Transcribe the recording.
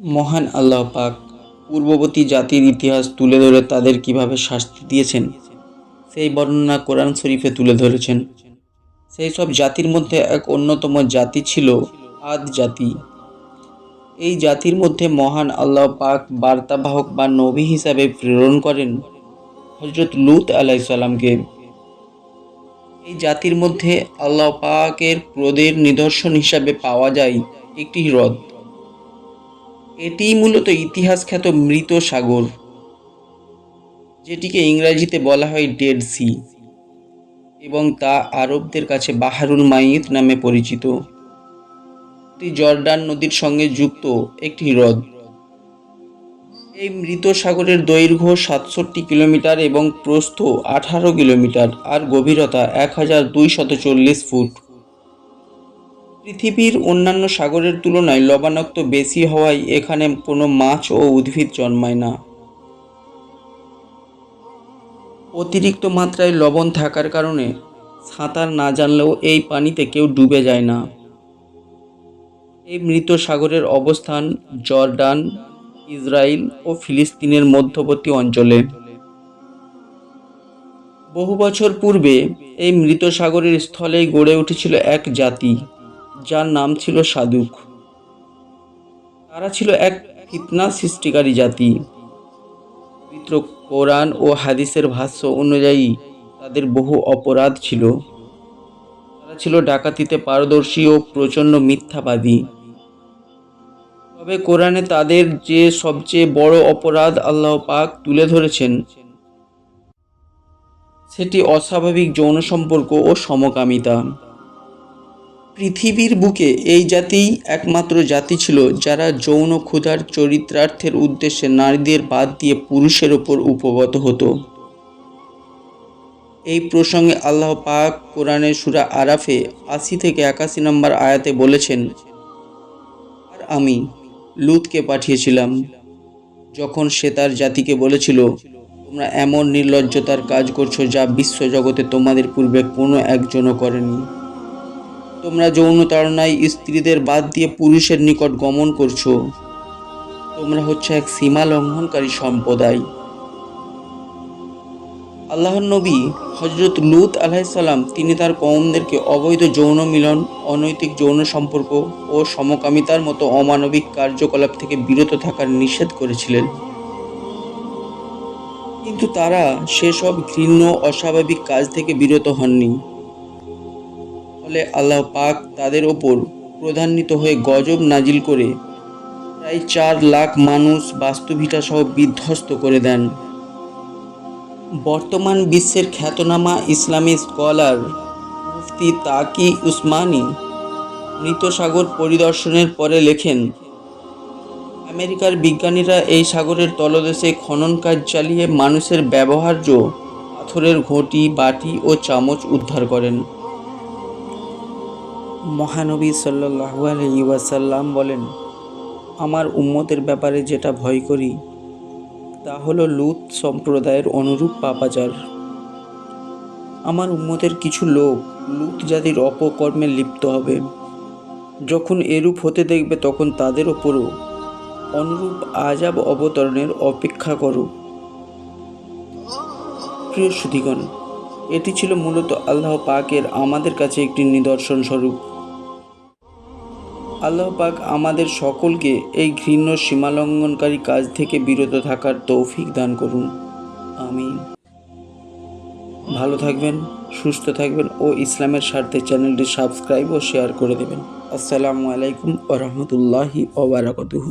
মহান আল্লাহ পাক পূর্ববর্তী জাতির ইতিহাস তুলে ধরে তাদের কীভাবে শাস্তি দিয়েছেন, সেই বর্ণনা কোরআন শরীফে তুলে ধরেছেন। সেই সব জাতির মধ্যে এক অন্যতম জাতি ছিল আদ জাতি। এই জাতির মধ্যে মহান আল্লাহ পাক বার্তাবাহক বা নবী হিসাবে প্রেরণ করেন হজরত লুত আলাইসাল্লামকে এই জাতির মধ্যে আল্লাহ পাকের ক্রোধের নিদর্শন হিসাবে পাওয়া যায় একটি হ্রদ। এটিই মূলত ইতিহাস খ্যাত মৃত সাগর, যেটিকে ইংরাজিতে বলা হয় ডেড সি, এবং তা আরবদের কাছে বাহারুল মাইত নামে পরিচিত। জর্ডান নদীর সঙ্গে যুক্ত একটি হ্রদ। এই মৃত সাগরের দৈর্ঘ্য সাতষট্টি কিলোমিটার এবং প্রস্থ আঠারো কিলোমিটার, আর গভীরতা এক হাজার চল্লিশ ফুট। পৃথিবীর অন্যান্য সাগরের তুলনায় লবণাক্ত বেশি হওয়ায় এখানে কোনো মাছ ও উদ্ভিদ জন্মায় না। অতিরিক্ত মাত্রায় লবণ থাকার কারণে সাঁতার না জানলেও এই পানিতে কেউ ডুবে যায় না। এই মৃত সাগরের অবস্থান জর্ডান ইসরায়েল ও ফিলিস্তিনের মধ্যবর্তী অঞ্চলে। বহু বছর পূর্বে এই মৃত সাগরের স্থলেই গড়ে উঠেছিল এক জাতি। যার নাম ছিল সাধুক তারা ছিল এক ফিতনা সৃষ্টিকারী জাতি। পবিত্র কোরআন ও হাদিসের ভাষ্য অনুযায়ী তাদের বহু অপরাধ ছিল। তারা ছিল ডাকাতিতে পারদর্শী ও প্রচণ্ড মিথ্যাবাদী। তবে কোরআনে তাদের যে সবচেয়ে বড় অপরাধ আল্লাহ পাক তুলে ধরেছেন, সেটি অস্বাভাবিক যৌন সম্পর্ক ও সমকামিতা। পৃথিবীর বুকে এই জাতিই একমাত্র জাতি ছিল যারা যৌন ক্ষুধার চরিত্রার্থের উদ্দেশ্যে নারীদের বাদ দিয়ে পুরুষের ওপর উপগত হতো। এই প্রসঙ্গে আল্লাহ পাক কোরআনের সুরা আরাফে আশি থেকে একাশি নম্বর আয়াতে বলেছেন, আর আমি লুতকে পাঠিয়েছিলাম, যখন সে তার জাতিকে বলেছিল, তোমরা এমন নির্লজ্জতার কাজ করছ যা বিশ্বজগতে তোমাদের পূর্বে কোনো একজনও করেনি। তোমরা যৌন তাড়নায় স্ত্রীদের বাদ দিয়ে পুরুষের নিকট গমন করছ। তোমরা হচ্ছে এক সীমা লঙ্ঘনকারী সম্প্রদায়। আল্লাহর নবী হজরত লুত আলাইসাল্লাম তিনি তার কওমদেরকে অবৈধ যৌন মিলন, অনৈতিক যৌন সম্পর্ক ও সমকামিতার মতো অমানবিক কার্যকলাপ থেকে বিরত থাকার নিষেধ করেছিলেন। কিন্তু তারা সেসব ঘৃণ্য, অস্বাভাবিক কাজ থেকে বিরত হননি। ফলে আল্লাহ পাক তাদের ওপর প্রধান্বিত হয়ে গজব নাজিল করে, প্রায় চার লাখ মানুষ বাস্তুভিটা সহ বিধ্বস্ত করে দেন। বর্তমান বিশ্বের খ্যাতনামা ইসলামী স্কলার মুফতি তাকি উসমানী মৃত সাগর পরিদর্শনের পরে লেখেন, আমেরিকার বিজ্ঞানীরা এই সাগরের তলদেশে খনন কাজ চালিয়ে মানুষের ব্যবহার্য পাথরের ঘটি, বাটি ও চামচ উদ্ধার করেন। মহানবী সাল্লাহু আলহি ওয়াসাল্লাম বলেন, আমার উম্মতের ব্যাপারে যেটা ভয় করি, তা হলো লুত সম্প্রদায়ের অনুরূপ পাপাচার। আমার উম্মতের কিছু লোক লুত জাতির অপকর্মে লিপ্ত হবে। যখন এরূপ হতে দেখবে, তখন তাদের ওপরও অনুরূপ আজাব অবতরণের অপেক্ষা করো। প্রিয় সুধীগণ, এটি ছিল মূলত আল্লাহ পাকের আমাদের কাছে একটি নিদর্শন স্বরূপ আল্লাহ পাক আমাদের সকলকে এই ঘৃণ্য সীমালঙ্ঘনকারী কাজ থেকে বিরত থাকার তৌফিক দান করুন। আমি ভালো থাকবেন, সুস্থ থাকবেন ও ইসলামের স্বার্থে চ্যানেলটি সাবস্ক্রাইব ও শেয়ার করে দেবেন। আসসালামু আলাইকুম ও রহমতুল্লাহি ওবরাকাতুহু